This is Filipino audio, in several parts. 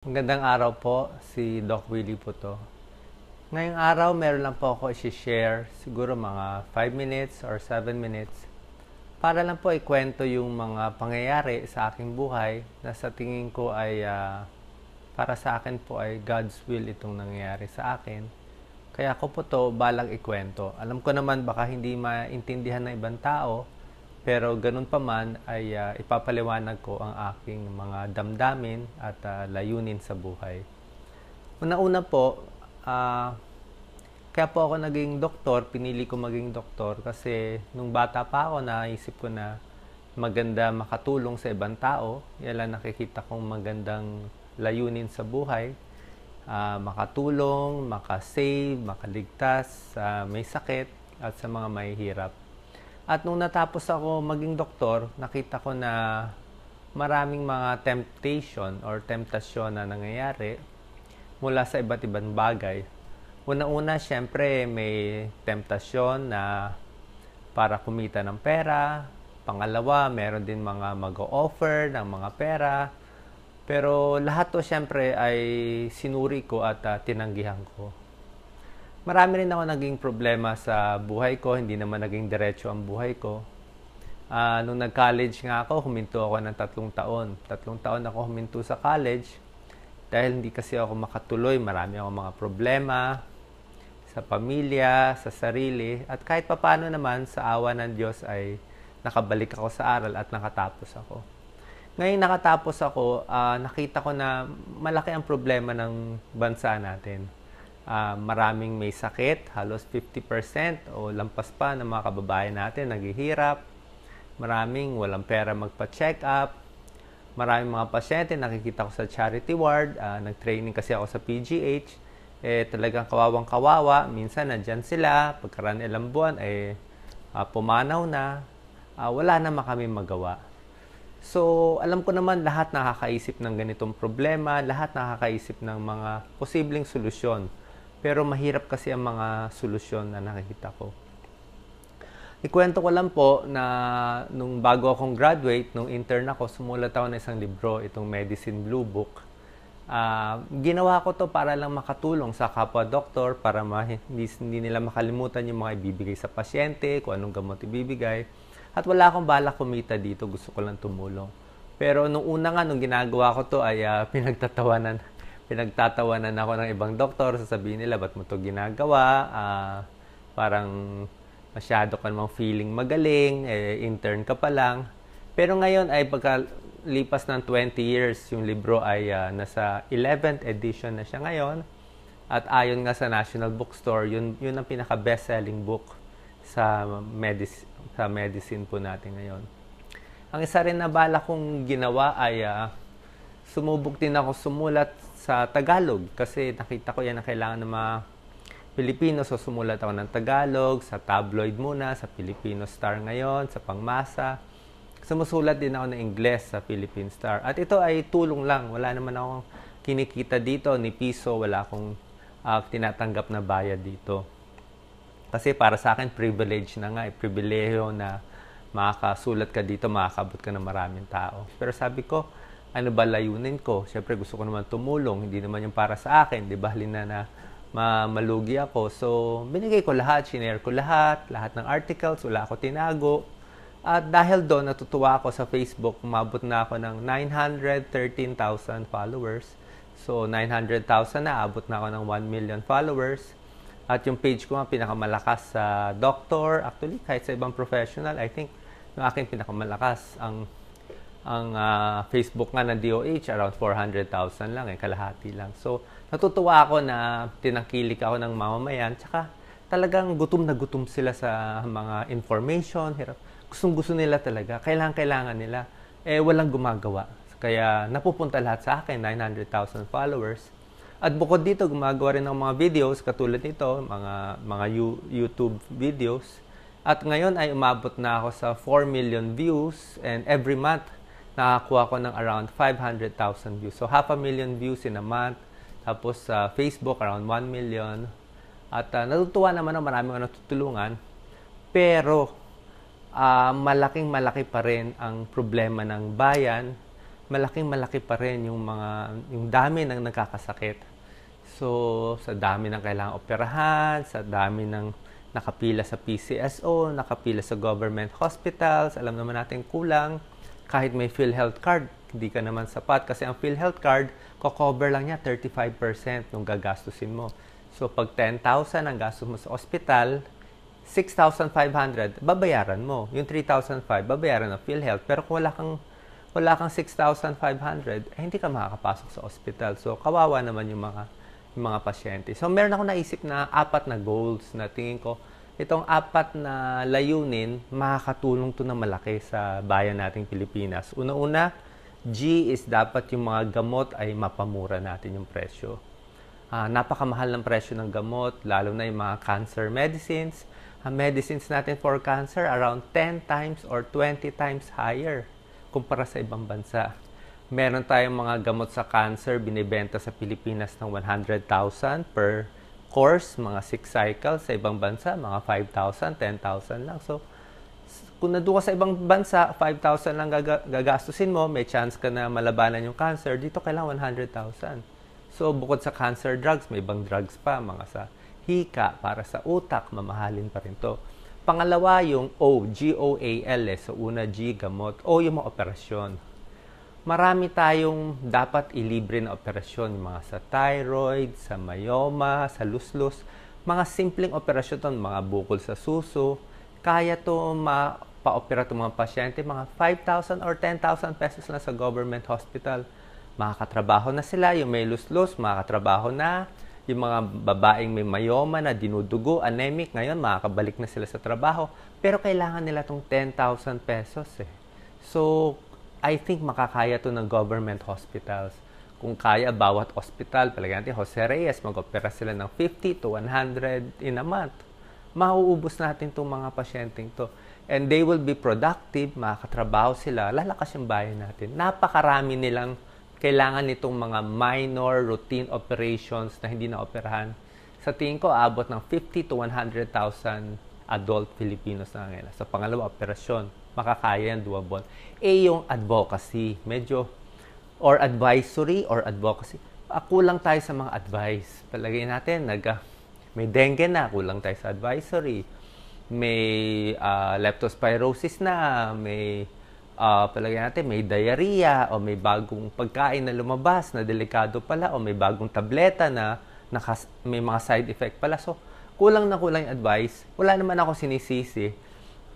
Magandang araw po, si Doc Willie po to. Ngayong araw, meron lang po ako i-share, siguro mga 5 minutes or 7 minutes, para lang po ikwento yung mga pangyayari sa aking buhay na sa tingin ko ay ah, para sa akin po ay God's will itong nangyayari sa akin. Kaya ako po to balang ikwento. Alam ko naman baka hindi maintindihan ng ibang tao, pero ganun pa man ay ah, ipapaliwanag ko ang aking mga damdamin at ah, layunin sa buhay. Una-una po, ah, kaya po ako naging doktor, pinili ko maging doktor kasi nung bata pa ako naisip ko na maganda makatulong sa ibang tao. Yan nakikita kong magandang layunin sa buhay. Ah, makatulong, makasave, makaligtas sa may sakit at sa mga mahihirap. At nung natapos ako maging doktor, nakita ko na maraming mga temptation or temptasyon na nangyayari mula sa iba't ibang bagay. Una-una, syempre, may temptasyon na para kumita ng pera. Pangalawa, meron din mga mag-offer ng mga pera. Pero lahat to syempre ay sinuri ko at ah, tinanggihan ko marami rin ako naging problema sa buhay ko. Hindi naman naging diretso ang buhay ko. Ah, nung nag-college nga ako, huminto ako ng tatlong taon. Tatlong taon ako huminto sa college dahil hindi kasi ako makatuloy. Marami akong mga problema sa pamilya, sa sarili. At kahit papano naman, sa awa ng Diyos ay nakabalik ako sa aral at nakatapos ako. Ngayon nakatapos ako, ah, nakita ko na malaki ang problema ng bansa natin ah, maraming may sakit, halos 50% o lampas pa ng mga kababayan natin naghihirap. Maraming walang pera magpa-check up. Maraming mga pasyente nakikita ko sa charity ward, ah, nag-training kasi ako sa PGH. Eh talagang kawawang kawawa, minsan nandyan sila, pagkaraan ilang buwan eh ah, pumanaw na. Ah, wala naman kami magawa. So, alam ko naman lahat nakakaisip ng ganitong problema, lahat nakakaisip ng mga posibleng solusyon. Pero mahirap kasi ang mga solusyon na nakikita ko. Ikwento ko lang po na nung bago akong graduate, nung intern ako, sumulat ako ng isang libro, itong Medicine Blue Book. Ah, ginawa ko to para lang makatulong sa kapwa doktor, para ma- hindi, hindi nila makalimutan yung mga ibibigay sa pasyente, kung anong gamot ibibigay. At wala akong balak kumita dito, gusto ko lang tumulong. Pero nung una nga, nung ginagawa ko to, ay ah, pinagtatawanan pinagtatawanan ako ng ibang doktor, sasabihin nila, ba't mo to ginagawa? Ah, parang masyado ka namang feeling magaling, eh, intern ka pa lang. Pero ngayon ay pagkalipas ng 20 years, yung libro ay ah, nasa 11th edition na siya ngayon. At ayon nga sa National Bookstore, yun, yun ang pinaka-best-selling book sa, medic- sa medicine po natin ngayon. Ang isa rin na bala kong ginawa ay ah, sumubok din ako sumulat sa Tagalog kasi nakita ko yan na kailangan ng mga Pilipino. So sumulat ako ng Tagalog, sa tabloid muna, sa Filipino Star ngayon, sa Pangmasa. Sumusulat din ako ng Ingles sa Philippine Star. At ito ay tulong lang. Wala naman akong kinikita dito, ni piso. Wala akong ah, tinatanggap na bayad dito. Kasi para sa akin, privilege na nga. Eh, pribileho na makakasulat ka dito, makakabot ka ng maraming tao. Pero sabi ko, ano ba layunin ko? Siyempre gusto ko naman tumulong, hindi naman yung para sa akin, di ba? Halina na ma malugi ako. So, binigay ko lahat, shinare ko lahat, lahat ng articles, wala ako tinago. At dahil doon, natutuwa ako sa Facebook, umabot na ako ng 913,000 followers. So, 900,000 na, abot na ako ng 1 million followers. At yung page ko pinakamalakas sa doctor, actually kahit sa ibang professional, I think yung akin pinakamalakas ang ang ah, Facebook nga ng DOH around 400,000 lang eh, kalahati lang. So, natutuwa ako na tinangkilik ako ng mamamayan, tsaka talagang gutom na gutom sila sa mga information, hirap. Gustong gusto nila talaga, kailangan kailangan nila. Eh, walang gumagawa. Kaya napupunta lahat sa akin, 900,000 followers. At bukod dito, gumagawa rin ng mga videos katulad nito, mga mga You- YouTube videos. At ngayon ay umabot na ako sa 4 million views and every month nakakuha ko ng around 500,000 views. So half a million views in a month. Tapos sa Facebook around 1 million. At uh, natutuwa naman na marami ako natutulungan. Pero ah, malaking malaki pa rin ang problema ng bayan malaking malaki pa rin yung mga yung dami ng nagkakasakit. So, sa dami ng kailangang operahan, sa dami ng nakapila sa PCSO, nakapila sa government hospitals, alam naman natin kulang. Kahit may PhilHealth card, hindi ka naman sapat kasi ang PhilHealth card, ko-cover lang niya 35% ng gagastusin mo. So, pag 10,000 ang gastos mo sa ospital, 6,500, babayaran mo. Yung 3,500, babayaran ng PhilHealth. Pero kung wala kang, wala kang 6,500, eh, hindi ka makakapasok sa ospital. So, kawawa naman yung mga yung mga pasyente. So, meron ako naisip na apat na goals na tingin ko, itong apat na layunin, makakatulong to na malaki sa bayan nating Pilipinas. Una-una, G is dapat yung mga gamot ay mapamura natin yung presyo. Uh, napakamahal ng presyo ng gamot, lalo na yung mga cancer medicines. Ang medicines natin for cancer around 10 times or 20 times higher kumpara sa ibang bansa. Meron tayong mga gamot sa cancer binibenta sa Pilipinas ng 100,000 per course, mga 6 cycles. Sa ibang bansa, mga 5,000, 10,000 lang. So, kung nandun ka sa ibang bansa, 5,000 lang gagastusin mo, may chance ka na malabanan yung cancer. Dito kailangan 100,000. So, bukod sa cancer drugs, may ibang drugs pa, mga sa hika, para sa utak, mamahalin pa rin to. Pangalawa, yung O, G-O-A-L, eh. So, una, G, gamot. O, yung mga operasyon marami tayong dapat ilibre na operasyon, mga sa thyroid, sa myoma, sa luslus, mga simpleng operasyon to, mga bukol sa suso, kaya to ma-opera to mga pasyente, mga 5,000 or 10,000 pesos na sa government hospital. Makakatrabaho na sila, yung may luslus, makakatrabaho na, yung mga babaeng may myoma na dinudugo, anemic, ngayon makakabalik na sila sa trabaho. Pero kailangan nila tong 10,000 pesos eh. So, I think makakaya to ng government hospitals. Kung kaya, bawat hospital, palagyan natin, Jose Reyes, mag-opera sila ng 50 to 100 in a month. Mauubos natin itong mga pasyenteng to. And they will be productive, makakatrabaho sila, lalakas yung bayan natin. Napakarami nilang kailangan nitong mga minor routine operations na hindi na operahan. Sa tingin ko, abot ng 50 to 100,000 adult Filipinos na ngayon. Sa pangalawa, operasyon makakaya yan doable. Eh, yung advocacy, medyo, or advisory or advocacy, ah, kulang tayo sa mga advice. Palagay natin, nag, uh, may dengue na, kulang tayo sa advisory. May uh, leptospirosis na, may uh, palagay natin, may diarrhea o may bagong pagkain na lumabas na delikado pala o may bagong tableta na nakas, may mga side effect pala. So, kulang na kulang yung advice. Wala naman ako sinisisi.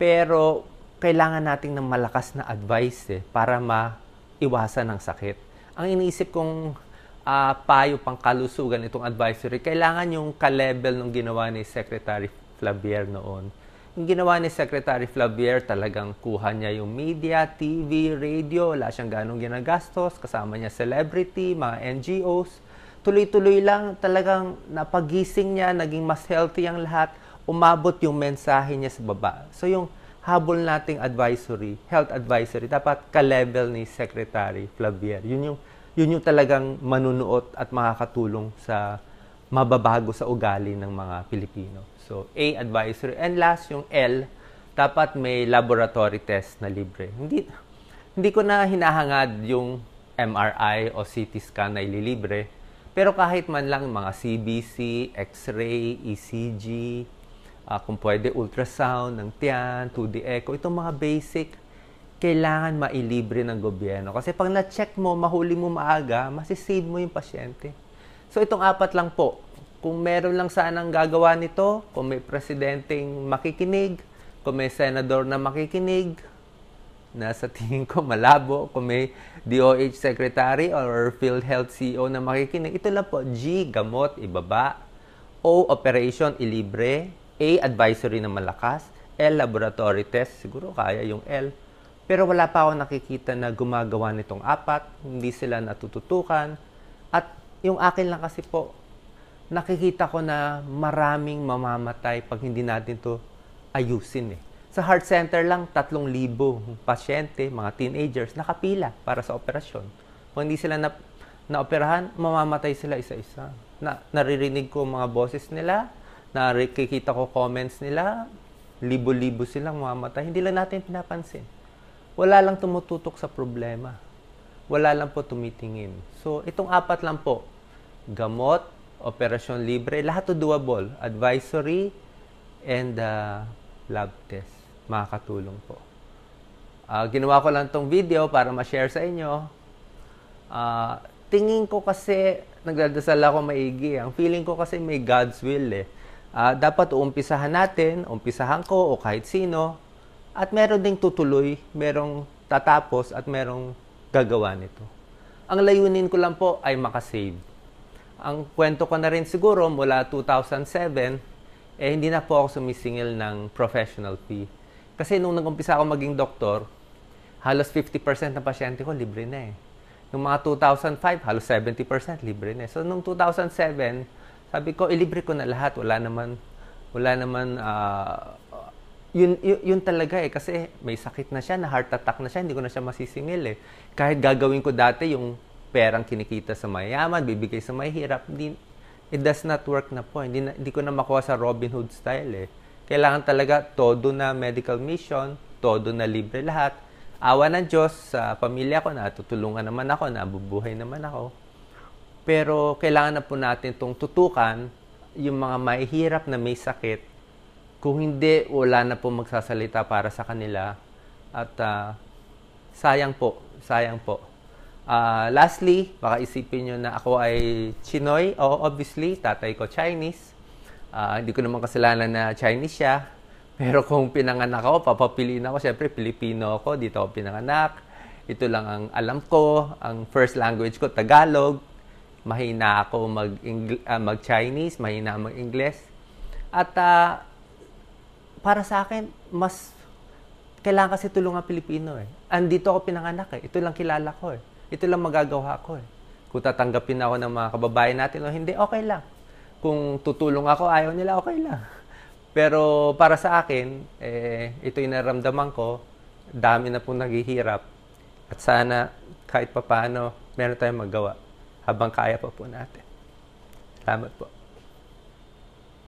Pero kailangan nating ng malakas na advice eh, para maiwasan ng sakit. Ang iniisip kong uh, payo pang kalusugan itong advisory, kailangan yung ka-level ng ginawa ni Secretary Flavier noon. Yung ginawa ni Secretary Flavier, talagang kuha niya yung media, TV, radio, wala siyang ganong ginagastos, kasama niya celebrity, mga NGOs. Tuloy-tuloy lang, talagang napagising niya, naging mas healthy ang lahat, umabot yung mensahe niya sa baba. So yung habol nating advisory, health advisory, dapat ka-level ni Secretary Flavier. Yun yung, yun yung talagang manunuot at makakatulong sa mababago sa ugali ng mga Pilipino. So, A, advisory. And last, yung L, dapat may laboratory test na libre. Hindi, hindi ko na hinahangad yung MRI o CT scan na ililibre. Pero kahit man lang mga CBC, X-ray, ECG, uh, kung pwede ultrasound ng tiyan, 2D echo, itong mga basic, kailangan mailibre ng gobyerno. Kasi pag na-check mo, mahuli mo maaga, masisave mo yung pasyente. So itong apat lang po. Kung meron lang sanang gagawa nito, kung may presidenteng makikinig, kung may senador na makikinig, na sa tingin ko malabo, kung may DOH secretary or PhilHealth CEO na makikinig, ito lang po, G, gamot, ibaba. O, operation, ilibre. A, advisory na malakas. L, laboratory test. Siguro kaya yung L. Pero wala pa ako nakikita na gumagawa nitong apat. Hindi sila natututukan. At yung akin lang kasi po, nakikita ko na maraming mamamatay pag hindi natin to ayusin eh. Sa heart center lang, 3,000 pasyente, mga teenagers, nakapila para sa operasyon. Kung hindi sila na, naoperahan, mamamatay sila isa-isa. Na, naririnig ko mga boses nila, nakikita ko comments nila, libo-libo silang mamatay. Hindi lang natin pinapansin. Wala lang tumututok sa problema. wala lang po tumitingin. So, itong apat lang po, gamot, operasyon libre, lahat to doable. Advisory and uh, lab test. Makakatulong po. Uh, ginawa ko lang tong video para ma-share sa inyo. Uh, tingin ko kasi, nagdadasal ako maigi. Ang feeling ko kasi may God's will eh. Uh, dapat uumpisahan natin, umpisahan ko o kahit sino. At meron ding tutuloy, merong tatapos at merong gagawa nito. Ang layunin ko lang po ay makasave. Ang kwento ko na rin siguro mula 2007, eh hindi na po ako sumisingil ng professional fee. Kasi nung nag-umpisa ako maging doktor, halos 50% ng pasyente ko libre na eh. Nung mga 2005, halos 70% libre na eh. So, nung 2007, sabi ko, ilibre ko na lahat. Wala naman, wala naman, uh, yun, yun, yun talaga eh. Kasi may sakit na siya, na heart attack na siya, hindi ko na siya masisingil eh. Kahit gagawin ko dati yung perang kinikita sa mayaman, bibigay sa mahirap, hindi, it does not work na po. Hindi, na, hindi ko na makuha sa Robin Hood style eh. Kailangan talaga todo na medical mission, todo na libre lahat awa ng Diyos sa pamilya ko, na tutulungan naman ako, nabubuhay naman ako. Pero kailangan na po natin itong tutukan yung mga mahihirap na may sakit. Kung hindi, wala na po magsasalita para sa kanila. At uh, sayang po, sayang po. Uh, lastly, baka isipin nyo na ako ay Chinoy. O obviously, tatay ko Chinese. Uh, hindi ko naman kasalanan na Chinese siya. Pero kung pinanganak ako, papapiliin ako, syempre Pilipino ako, dito ako pinanganak. Ito lang ang alam ko, ang first language ko, Tagalog. Mahina ako mag, uh, mag-Chinese, mahina mag-Ingles. At uh, para sa akin, mas kailangan kasi tulungan Pilipino eh. Andito ako pinanganak eh. Ito lang kilala ko eh. Ito lang magagawa ko eh. Kung tatanggapin ako ng mga kababayan natin o hindi, okay lang. Kung tutulong ako, ayaw nila, okay lang. Pero para sa akin, eh, ito yung naramdaman ko, dami na pong naghihirap. At sana kahit papano, meron tayong magawa habang kaya pa po natin. Salamat po.